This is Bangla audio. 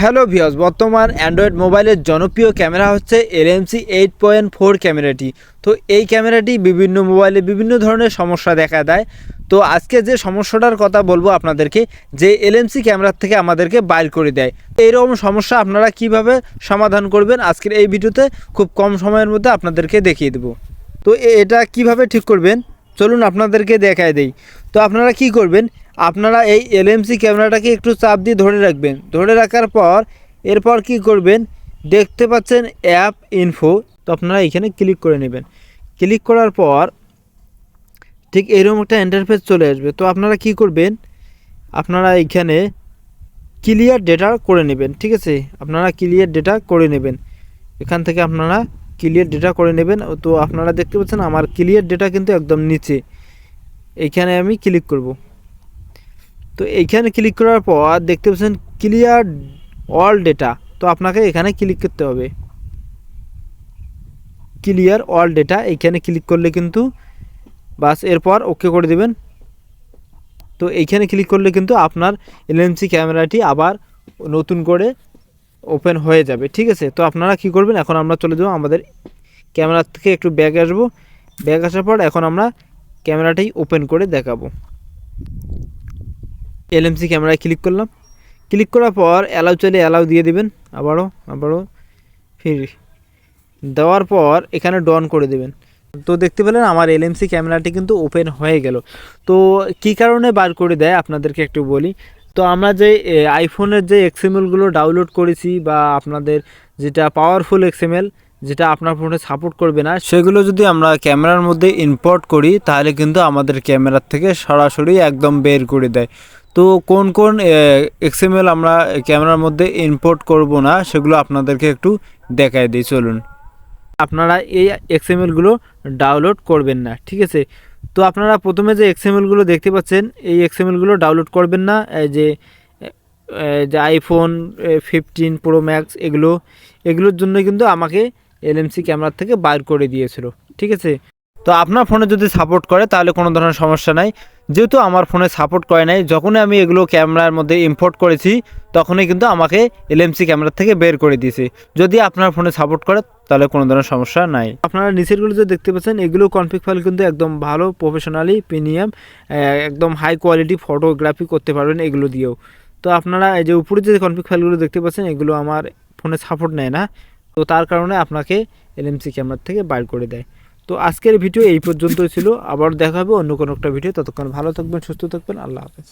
হ্যালো ভিওস বর্তমান অ্যান্ড্রয়েড মোবাইলের জনপ্রিয় ক্যামেরা হচ্ছে এলএমসি এইট পয়েন্ট ফোর ক্যামেরাটি তো এই ক্যামেরাটি বিভিন্ন মোবাইলে বিভিন্ন ধরনের সমস্যা দেখা দেয়। তো আজকে যে সমস্যাটার কথা বলব আপনাদেরকে, যে এলএমসি ক্যামেরার থেকে আমাদেরকে বাইর করে দেয়। এইরকম সমস্যা আপনারা কীভাবে সমাধান করবেন আজকের এই ভিডিওতে, খুব কম সময়ের মধ্যে আপনাদেরকে দেখিয়ে দেবো। তো এটা কীভাবে ঠিক করবেন? চলুন আপনাদেরকে দেখায় দেই। তো আপনারা কি করবেন আপনারা এই এলএমসি ক্যামেরাটাকে একটু চাপ দিয়ে ধরে রাখবেন। ধরে রাখার পর এরপর কি করবেন? দেখতে পাচ্ছেন অ্যাপ ইনফো তো আপনারা এখানে ক্লিক করে নেবেন। ক্লিক করার পর ঠিক এরকম একটা ইন্টারফেস চলে আসবে। তো আপনারা কি করবেন? আপনারা এখানে ক্লিয়ার ডেটা করে নেবেন, ঠিক আছে? আপনারা ক্লিয়ার ডেটা করে নেবেন। এখান থেকে আপনারা ক্লিয়ার ডেটা করে নেবেন। তো আপনারা দেখতে পাচ্ছেন আমার ক্লিয়ার ডেটা কিন্তু একদম নিচে। এইখানে আমি ক্লিক করব। তো এইখানে ক্লিক করার পর দেখতে পাচ্ছেন ক্লিয়ার অল ডেটা তো আপনাকে এখানে ক্লিক করতে হবে। ক্লিয়ার অল ডেটা এইখানে ক্লিক করলে কিন্তু বাস এরপর ওকে করে দেবেন। তো এইখানে ক্লিক করলে কিন্তু আপনার এলএমসি ক্যামেরাটি আবার নতুন করে ওপেন হয়ে যাবে, ঠিক আছে? তো আপনারা কি করবেন, এখন আমরা চলে যাব আমাদের ক্যামেরার থেকে একটু ব্যাগ আসব। ব্যাগ আসার পর এখন আমরা ক্যামেরাটাই ওপেন করে দেখাবো। এলএমসি ক্যামেরায় ক্লিক করলাম। ক্লিক করার পর অ্যালাউ চাইলে অ্যালাউ দিয়ে দিবেন। আবারও আবারও ফির দেওয়ার পর এখানে ডন করে দেবেন। তো দেখতে পেলেন আমার এলএমসি ক্যামেরাটি কিন্তু ওপেন হয়ে গেল। তো কী কারণে বার করে দেয় আপনাদেরকে একটু বলি। তো আমরা যে আইফোনের যে এক্সএমএলগুলো ডাউনলোড করেছি বা আপনাদের যেটা পাওয়ারফুল এক্সএমএল যেটা আপনার ফোনে সাপোর্ট করবে না, সেগুলো যদি আমরা ক্যামেরার মধ্যে ইম্পোর্ট করি, তাহলে কিন্তু আমাদের ক্যামেরার থেকে সরাসরি একদম বের করে দেয়। তো কোন কোন এক্সএমএল আমরা ক্যামেরার মধ্যে ইম্পোর্ট করব না, সেগুলো আপনাদেরকে একটু দেখায় দিই, চলুন। আপনারা এই এক্সএমএলগুলো ডাউনলোড করবেন না, ঠিক আছে? তো আপনারা প্রথমে যে এক্সএমএলগুলো দেখতে পাচ্ছেন, এই এক্সএমএলগুলো ডাউনলোড করবেন না যে যে আইফোন ফিফটিন প্রো ম্যাক্স এগুলো, এগুলোর জন্য কিন্তু আমাকে এলএমসি ক্যামেরার থেকে বাইর করে দিয়েছিল, ঠিক আছে? তো আপনার ফোনে যদি সাপোর্ট করে, তাহলে কোনো ধরনের সমস্যা নাই। যেহেতু আমার ফোনে সাপোর্ট করে নাই, যখনই আমি এগুলো ক্যামেরার মধ্যে ইম্পোর্ট করেছি, তখনই কিন্তু আমাকে এলএমসি ক্যামেরা থেকে বের করে দিয়েছে। যদি আপনার ফোনে সাপোর্ট করে, তাহলে কোনো ধরনের সমস্যা নাই। আপনারা নিচেরগুলো যে দেখতে পাচ্ছেন, এগুলো কনফিগ ফাইল কিন্তু একদম ভালো প্রফেশনালি প্রিমিয়াম একদম হাই কোয়ালিটি ফটোগ্রাফি করতে পারবেন এগুলো দিয়েও। তো আপনারা এই যে উপরে যে কনফিগ ফাইলগুলো দেখতে পাচ্ছেন, এগুলো আমার ফোনে সাপোর্ট নেয় না। তো তার কারণে আপনাকে এলএমসি ক্যামেরা থেকে বাইর করে দেয়। তো আজকের ভিডিও এই পর্যন্তই ছিল। আবার দেখা হবে অন্য কোনো একটা ভিডিও। ততক্ষণ ভালো থাকবেন, সুস্থ থাকবেন। আল্লাহ হাফেজ।